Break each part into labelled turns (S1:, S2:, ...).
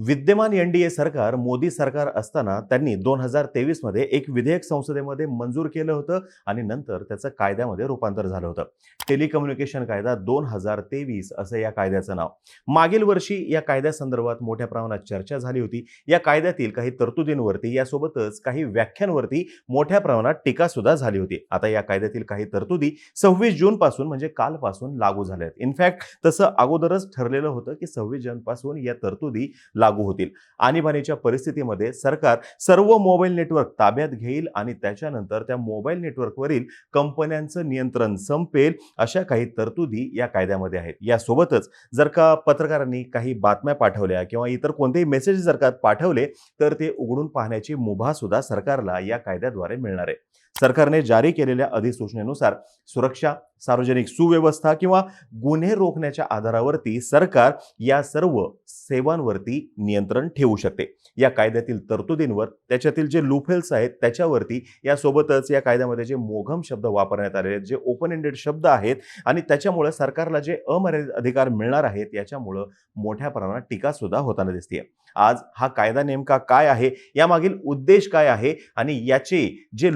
S1: विद्यमान N D A सरकार मोदी सरकार असताना त्यांनी दोन हजार तेवीसमध्ये एक विधेयक संसदेमध्ये मंजूर केलं होतं आणि नंतर त्याचं कायद्यामध्ये रूपांतर झालं होतं. टेलिकम्युनिकेशन कायदा दोन हजार तेवीस असं या कायद्याचं नाव. मागील वर्षी या कायद्यासंदर्भात मोठ्या प्रमाणात चर्चा झाली होती. या कायद्यातील काही तरतुदींवरती यासोबतच काही व्याख्यांवरती मोठ्या प्रमाणात टीका सुद्धा झाली होती. आता या कायद्यातील काही तरतुदी सव्वीस जूनपासून म्हणजे कालपासून लागू झाल्या आहेत. इनफॅक्ट तसं अगोदरच ठरलेलं होतं की सव्वीस जूनपासून या तरतुदी लागू लागू होतील. आणीबाणीच्या परिस्थितीमध्ये सरकार सर्व मोबाईल नेटवर्क ताब्यात घेईल आणि त्याच्यानंतर त्या मोबाईल नेटवर्कवरील कंपन्यांचं नियंत्रण संपेल अशा काही तरतुदी या कायद्यामध्ये आहेत. यासोबतच जर का पत्रकारांनी काही बातम्या पाठवल्या किंवा इतर कोणतेही मेसेज जर का पाठवले तर ते उघडून पाहण्याची मुभा सुद्धा सरकारला या कायद्याद्वारे मिळणार आहे. सरकारने जारी केलेल्या अधिसूचनेनुसार सुरक्षा सार्वजनिक सुव्यवस्था किंवा गुन्हे रोखण्याच्या आधारावरती सरकार या सर्व सेवांवरती नियंत्रण ठेवू शकते. या कायद्यातील तरतुदींवर त्याच्यातील जे लुफेल्स आहेत त्याच्यावरती यासोबतच या कायद्यामध्ये जे मोघम शब्द वापरण्यात आलेले आहेत जे ओपन एंडेड शब्द आहेत आणि त्याच्यामुळे सरकारला जे अमर्यादित अधिकार मिळणार आहेत याच्यामुळं मोठ्या प्रमाणात टीका सुद्धा होताना दिसते आज हा कायदा नेमका काय आहे? यामागील उद्देश काय आहे? आणि याचे जे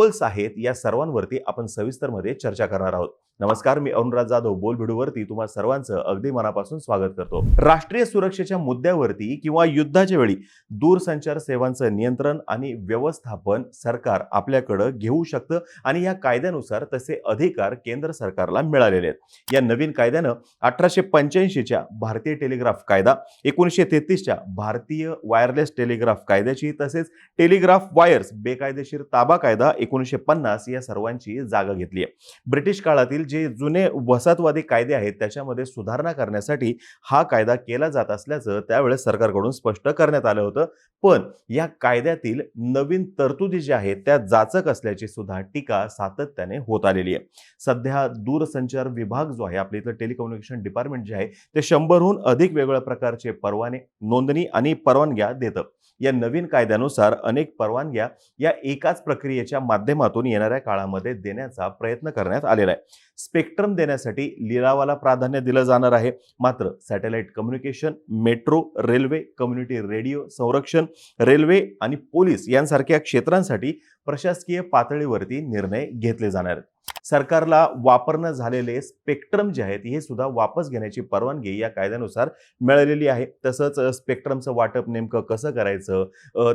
S1: लूफोल्स आहेत या सर्वांवरती आपण सविस्तरमध्ये चर्चा करणार आहोत. नमस्कार मी अरुणराज जाधव बोल व्हिडिओवरती तुम्हा सर्वांचं अगदी मनापासून स्वागत करतो. राष्ट्रीय सुरक्षेच्या मुद्द्यावरती किंवा युद्धाच्या वेळी दूरसंचार सेवांचं नियंत्रण आणि व्यवस्थापन सरकार आपल्याकडं घेऊ शकतं आणि या कायद्यानुसार तसे अधिकार केंद्र सरकारला मिळालेले आहेत. या नवीन कायद्यानं अठराशे पंच्याऐंशीच्या भारतीय टेलिग्राफ कायदा एकोणीसशे तेहतीसच्या भारतीय वायरलेस टेलिग्राफ कायद्याची तसेच टेलिग्राफ वायर्स बेकायदेशीर ताबा कायदा एकोणीसशे पन्नास या सर्वांची जागा घेतली आहे. ब्रिटिश काळातील जे जुने वसाहतवादी कायदे आहेत त्याच्यामध्ये सुधारणा करण्यासाठी हा कायदा केला जात असल्याचं त्यावेळेस सरकारकडून स्पष्ट करण्यात आलं होतं. पण या कायद्यातील नवीन तरतुदी ज्या आहेत त्या जाचक असल्याची सुद्धा टीका सातत्याने होत आलेली आहे. सध्या दूरसंचार विभाग जो आहे आपल्या इथलं टेलिकम्युनिकेशन डिपार्टमेंट जे आहे ते शंभरहून अधिक वेगवेगळ्या प्रकारचे परवाने नोंदणी आणि परवानग्या देतं. या नवीन कायद्यानुसार अनेक परवानग्या या एकाच प्रक्रियेच्या माध्यमातून येणाऱ्या काळामध्ये देण्याचा प्रयत्न करण्यात आलेला आहे. स्पेक्ट्रम देण्यासाठी लिलावाला प्राधान्य दिलं जाणार आहे. मात्र satellite communication metro railway community radio संरक्षण रेल्वे आणि पोलीस यांसारख्या क्षेत्रांसाठी प्रशासकीय पातळीवरती निर्णय घेतले जाणार आहेत. सरकारला वापरणं झालेले स्पेक्ट्रम जे आहेत हे सुद्धा वापस घेण्याची परवानगी या कायद्यानुसार मिळालेली आहे. तसंच स्पेक्ट्रमचं वाटप नेमकं कसं करायचं?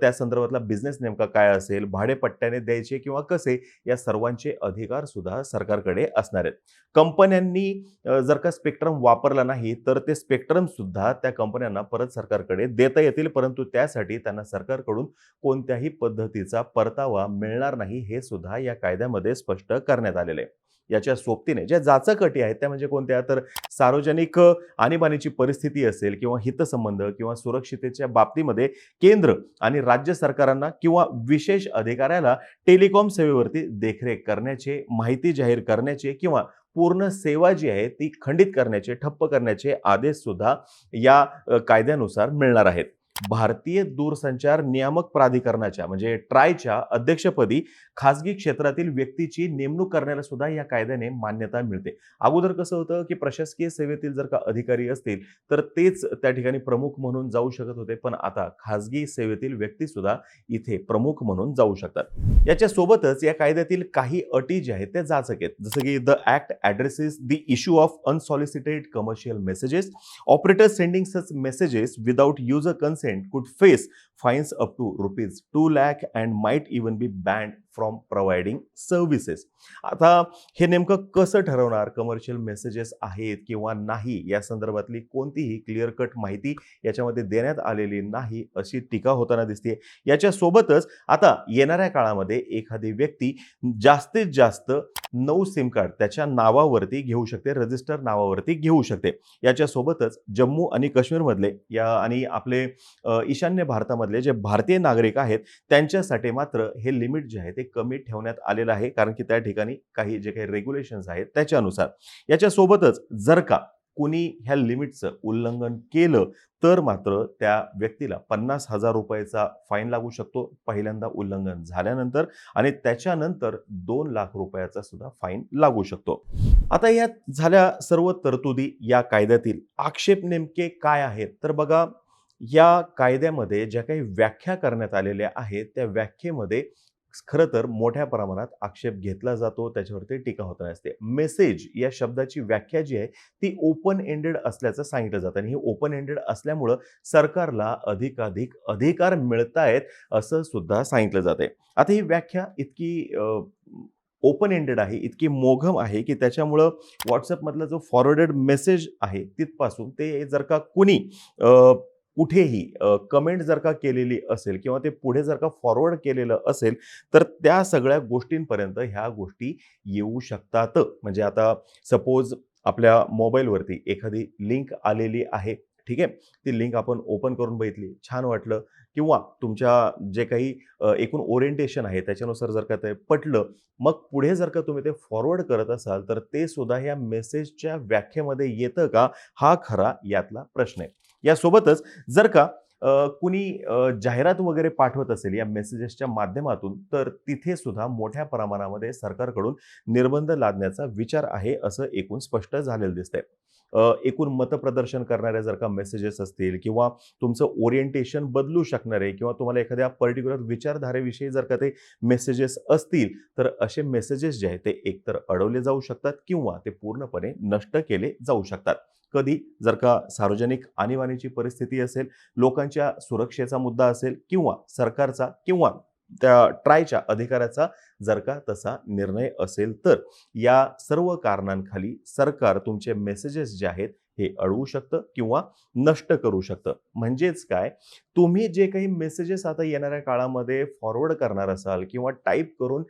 S1: त्या संदर्भातला बिझनेस नेमका काय असेल? भाडेपट्ट्याने द्यायचे किंवा कसे? या सर्वांचे अधिकार सुद्धा सरकारकडे असणार आहेत. कंपन्यांनी जर का स्पेक्ट्रम वापरला नाही तर ते स्पेक्ट्रम सुद्धा त्या कंपन्यांना परत सरकारकडे देता येतील परंतु त्यासाठी त्यांना सरकारकडून कोणत्याही पद्धतीचा परतावा मिळणार नाही हे सुद्धा या कायद्यामध्ये स्पष्ट करण्यात आलेले आहे. याच्या सोबतीने ज्या जाचकटी आहेत त्या म्हणजे कोणत्या? तर सार्वजनिक आणीबाणीची परिस्थिती असेल किंवा हितसंबंध किंवा सुरक्षितेच्या बाबतीमध्ये केंद्र आणि राज्य सरकारांना किंवा विशेष अधिकाऱ्याला टेलिकॉम सेवेवरती देखरेख करण्याचे माहिती जाहीर करण्याचे किंवा पूर्ण सेवा जी आहे ती खंडित करण्याचे ठप्प करण्याचे आदेश सुद्धा या कायद्यानुसार मिळणार आहेत. भारतीय दूरसंचार नियामक प्राधिकरणाच्या म्हणजे ट्रायच्या अध्यक्षपदी खासगी क्षेत्रातील व्यक्तीची नेमणूक करण्याला सुद्धा या कायद्याने मान्यता मिळते. अगोदर कसं होतं की प्रशासकीय सेवेतील जर का अधिकारी असतील तर तेच त्या ठिकाणी प्रमुख म्हणून जाऊ शकत होते पण आता खासगी सेवेतील व्यक्ती सुद्धा इथे प्रमुख म्हणून जाऊ शकतात. याच्या सोबतच या कायद्यातील काही अटी ज्या आहेत त्या जाचक आहेत. जसं की the act addresses the issue of unsolicited commercial messages operator sending such messages without user consent could face fines up to rupees two lakh and might even be banned from providing services आता हे नेमकं कसं ठरवणार? Commercial messages आहेत किंवा नाही? या संदर्भातली कोणतीही क्लिअर कट माहिती याच्यामध्ये देण्यात आलेली नाही अशी टीका होताना दिसते याच्यासोबतच आता येणाऱ्या काळामध्ये एखादी व्यक्ती जास्तीत जास्त नऊ सिम कार्ड त्याच्या नावावरती घेऊ शकते रजिस्टर नावावरती घेऊ शकते. याच्यासोबतच जम्मू आणि काश्मीरमधले या आणि आपले ईशान्य भारतामधले जे भारतीय नागरिक आहेत त्यांच्यासाठी मात्र हे लिमिट जे आहे ते कमी ठेवण्यात आलेलं आहे. कारण की त्या ठिकाणी काही जे काही रेग्युलेशन्स आहेत त्याच्यानुसार. याच्यासोबतच जर का कुणी ह्या लिमिटचं उल्लंघन केलं तर मात्र त्या व्यक्तीला पन्नास हजार रुपयाचा फाईन लागू शकतो पहिल्यांदा उल्लंघन झाल्यानंतर आणि त्याच्यानंतर दोन लाख रुपयाचा सुद्धा फाईन लागू शकतो. आता यात झाल्या सर्व तरतुदी या कायद्यातील आक्षेप नेमके काय आहेत? तर बघा या कायद्यामध्ये ज्या काही व्याख्या करण्यात आलेल्या आहेत त्या व्याख्येमध्ये खरं तर मोठ्या प्रमाणात आक्षेप घेतला जातो त्याच्यावरती टीका होत असते. मेसेज या शब्दाची व्याख्या जी आहे ती ओपन एंडेड असल्याचं सांगितलं जातं. आणि ही ओपन एंडेड असल्यामुळं सरकारला अधिकाधिक अधिकार मिळतायत असं सुद्धा सांगितलं जाते आता ही व्याख्या इतकी ओपन एंडेड आहे इतकी मोघम आहे की त्याच्यामुळं व्हॉट्सअपमधला जो फॉरवर्डेड मेसेज आहे तिथपासून ते जर का कुणी कुठेही कमेंट जर का केलेली असेल किंवा ते पुढे जर का फॉरवर्ड केलेलं असेल तर त्या सगळ्या गोष्टींपर्यंत ह्या गोष्टी येऊ शकतात. म्हणजे आता सपोज आपल्या मोबाईलवरती एखादी लिंक आलेली आहे ठीक आहे? ती लिंक आपण ओपन करून बघितली छान वाटलं. किंवा तुमच्या जे काही एकूण ओरिएंटेशन आहे त्याच्यानुसार जर का ते पटलं मग पुढे जर का तुम्ही ते फॉरवर्ड करत असाल तर ते सुद्धा ह्या मेसेजच्या व्याख्येमध्ये येतं का? हा खरा यातला प्रश्न आहे. यासोबतच जर का कुणी जाहिरात वगैरे पाठवत असेल या मेसेजेसच्या माध्यमातून तर तिथे सुद्धा मोठ्या प्रमाणामध्ये सरकारकडून निर्बंध लादण्याचा विचार आहे असं एकूण स्पष्ट झालेलं दिसतंय. एकूण मतप्रदर्शन करणाऱ्या जर का मेसेजेस असतील किंवा तुमचं ओरिएंटेशन बदलू शकणारे किंवा तुम्हाला एखाद्या पर्टिक्युलर विचारधारेविषयी जर का ते मेसेजेस असतील तर असे मेसेजेस जे आहेत ते एकतर अडवले जाऊ शकतात किंवा ते पूर्णपणे नष्ट केले जाऊ शकतात. कधी जर का सार्वजनिक आणीबाणीची परिस्थिती असेल लोकांच्या सुरक्षेचा मुद्दा असेल किंवा सरकारचा किंवा त्या ट्रायच्या अधिकाऱ्याचा जर का तसा निर्णय असेल तर या सर्व कारणांखाली सरकार तुमचे मेसेजेस जे आहेत हे अडवू शकतं किंवा नष्ट करू शकतं. म्हणजेच काय? तुम्ही जे काही मेसेजेस आता येणाऱ्या काळामध्ये फॉरवर्ड करणार असाल किंवा टाईप करून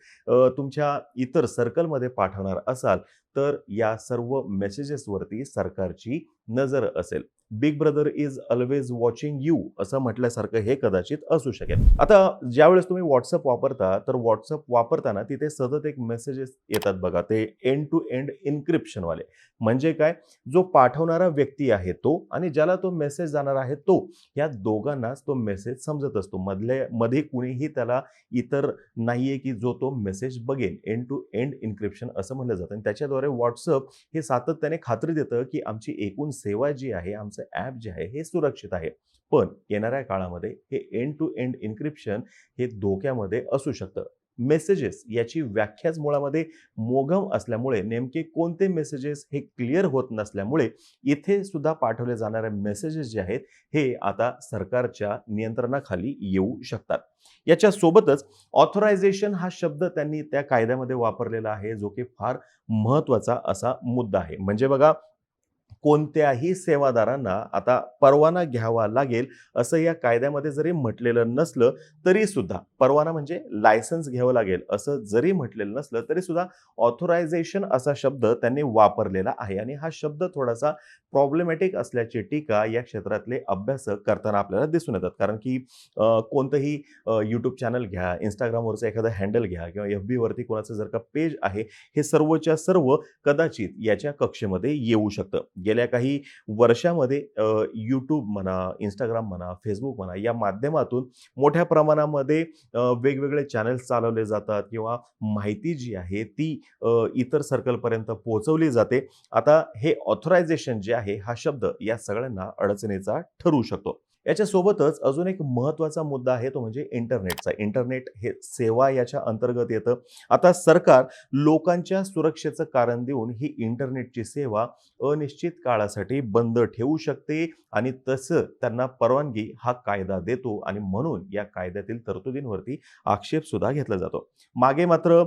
S1: तुमच्या इतर सर्कलमध्ये पाठवणार असाल तर या सर्व मेसेजेसवरती सरकारची नजर असेल. Big brother is always watching you असं म्हटल्यासारखं हे कदाचित असू शकेल. आता ज्यावेळेस तुम्ही व्हॉट्सअप वापरता तर व्हॉट्सअप वापरताना तिथे सतत एक मेसेजेस येतात बघा. ते एंड टू एंड इन्क्रिप्शनवाले म्हणजे काय? जो पाठवणारा व्यक्ती आहे तो आणि ज्याला तो मेसेज जाणार आहे तो या दोघांनाच तो मेसेज समजत असतो. मधले मध्ये कुणीही त्याला इतर नाहीये की जो तो मेसेज बघेल एंड टू एंड इन्क्रिप्शन असं म्हणलं जातं. आणि त्याच्याद्वारे व्हॉट्सअप हे सातत्याने खात्री देतं की आमची एकूण सेवा जी आहे आमचं ॲप जे आहे हे सुरक्षित आहे. पण येणाऱ्या काळामध्ये हे एंड टू एंड इन्क्रिप्शन हे धोक्यामध्ये असू शकतं. मेसेजेस याची व्याख्याच मुळामध्ये मोघम असल्यामुळे नेमके कोणते मेसेजेस हे क्लिअर होत नसल्यामुळे इथे सुद्धा पाठवले जाणारे मेसेजेस जे आहेत हे आता सरकारच्या नियंत्रणाखाली येऊ शकतात. याच्या सोबतच ऑथोरायझेशन हा शब्द त्यांनी त्या कायद्यामध्ये वापरलेला आहे जो की फार महत्त्वाचा असा मुद्दा आहे. म्हणजे बघा कोणत्याही सेवादारांना आता परवाना घ्यावा लागेल असं या कायद्यामध्ये जरी म्हटलेलं नसलं तरी सुद्धा परवाना म्हणजे लायसन्स घ्यावं लागेल असं जरी म्हटलेलं नसलं तरी सुद्धा ऑथोरायझेशन असा शब्द त्यांनी वापरलेला आहे. आणि हा शब्द थोडासा प्रॉब्लेमॅटिक असल्याची टीका या क्षेत्रातले अभ्यासक करताना आपल्याला दिसून येतात. कारण की कोणतंही यूट्यूब चॅनल घ्या इंस्टाग्रामवरचं एखादं हँडल घ्या किंवा एफ बीवरती कोणाचं जर का पेज आहे हे सर्वच्या सर्व कदाचित याच्या कक्षेमध्ये येऊ शकतं. गेल्या काही वर्षामध्ये यूट्यूब म्हणा इंस्टाग्राम म्हणा फेसबुक म्हणा या माध्यमातून मोठ्या प्रमाणामध्ये वेगवेगळे चॅनल्स चालवले जातात किंवा माहिती जी आहे ती इतर सर्कलपर्यंत पोहोचवली जाते. आता हे ऑथोरायझेशन जे आहे हा शब्द या सगळ्यांना अडचणीचा ठरू शकतो. याच्यासोबतच अजून एक महत्त्वाचा मुद्दा आहे तो म्हणजे इंटरनेटचा. इंटरनेट हे सेवा याच्या अंतर्गत येतं. आता सरकार लोकांच्या सुरक्षेचं कारण देऊन ही इंटरनेटची सेवा अनिश्चित काळासाठी बंद ठेवू शकते आणि तसं त्यांना परवानगी हा कायदा देतो आणि म्हणून या कायद्यातील तरतुदींवरती आक्षेप सुद्धा घेतला जातो. मागे मात्र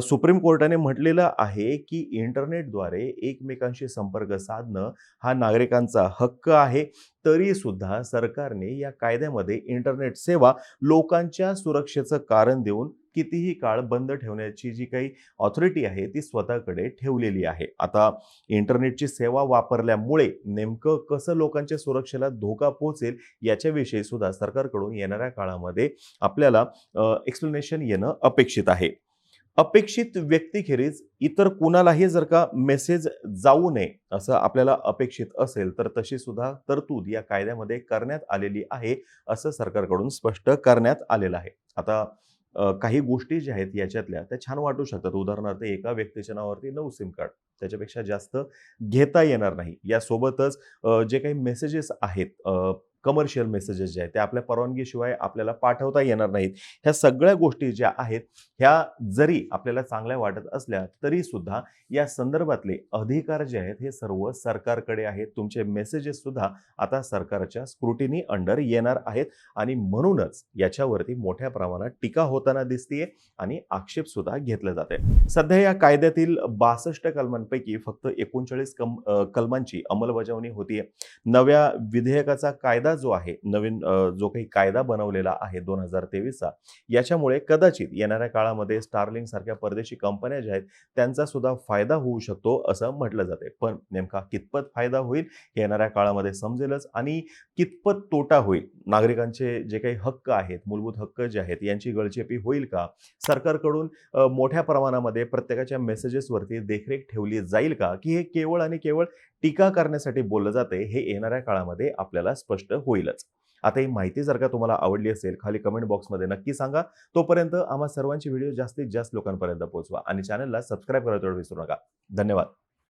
S1: सुप्रीम कोर्टाने म्हटलेलं आहे की इंटरनेटद्वारे एकमेकांशी संपर्क साधणं हा नागरिकांचा हक्क आहे. तरी सुद्धा सरकारने या कायद्यामध्ये इंटरनेट सेवा लोकांच्या सुरक्षेचं कारण देऊन कितीही काळ बंद ठेवण्याची जी काही ऑथॉरिटी आहे ती स्वतःकडे ठेवलेली आहे. आता इंटरनेटची सेवा वापरल्यामुळे नेमकं कसं लोकांच्या सुरक्षेला धोका पोहोचेल याच्याविषयी सुद्धा सरकारकडून येणाऱ्या काळामध्ये आपल्याला एक्सप्लेनेशन येणं अपेक्षित आहे. अपेक्षित व्यक्तीखेरीज इतर कुणालाही जर का मेसेज जाऊ नये असं आपल्याला अपेक्षित असेल तर तशी सुद्धा तरतूद या कायद्यामध्ये करण्यात आलेली आहे असं सरकारकडून स्पष्ट करण्यात आलेलं आहे. आता काही गोष्टी ज्या आहेत याच्यातल्या त्या छान वाटू शकतात. उदाहरणार्थ एका व्यक्तीच्या नावावरती नऊ सिम कार्ड त्याच्यापेक्षा जास्त घेता येणार नाही. यासोबतच जे काही मेसेजेस आहेत कमर्शियल मेसेजेस जे आहेत ते आपल्या परवानगीशिवाय आपल्याला पाठवता येणार नाहीत. ह्या सगळ्या गोष्टी ज्या आहेत ह्या जरी आपल्याला चांगल्या वाटत असल्या तरी सुद्धा या संदर्भातले अधिकार जे आहेत हे सर्व सरकारकडे आहेत. तुमचे मेसेजेस सुद्धा आता सरकारच्या स्क्रुटिनी अंडर येणार आहेत. आणि म्हणूनच याच्यावरती मोठ्या प्रमाणात टीका होताना दिसतीये आणि आक्षेप सुद्धा जात आहे सध्या या कायद्यातील बासष्ट कलमांपैकी फक्त एकोणचाळीस कम कलमांची अंमलबजावणी होतीये. नव्या विधेयकाचा कायदा जो आहे नवीन जो काही कायदा बनवलेला आहे दोन हजार तेवीसचा याच्यामुळे कदाचित येणाऱ्या काळामध्ये स्टारलिंग सारख्या परदेशी कंपन्या ज्या आहेत त्यांचा सुद्धा फायदा होऊ शकतो असं म्हटलं जाते पण नेमका कितपत फायदा होईल हे येणाऱ्या काळामध्ये समजेलच आणि कितपत तोटा होईल नागरिकांचे जे काही हक्क आहेत मूलभूत हक्क जे आहेत यांची गळचेपी होईल का? सरकारकडून मोठ्या प्रमाणामध्ये प्रत्येकाच्या मेसेजेसवरती देखरेख ठेवली जाईल का? की हे केवळ आणि केवळ टीका करण्यासाठी बोललं जाते हे येणाऱ्या काळामध्ये आपल्याला स्पष्ट होईलच. आता ही माहिती जर का तुम्हाला आवडली असेल खाली कमेंट बॉक्समध्ये नक्की सांगा. तोपर्यंत आम्हा सर्वांची व्हिडिओ जास्तीत जास्त लोकांपर्यंत पोहोचवा आणि चॅनलला सबस्क्राईब करायला विसरू नका. धन्यवाद.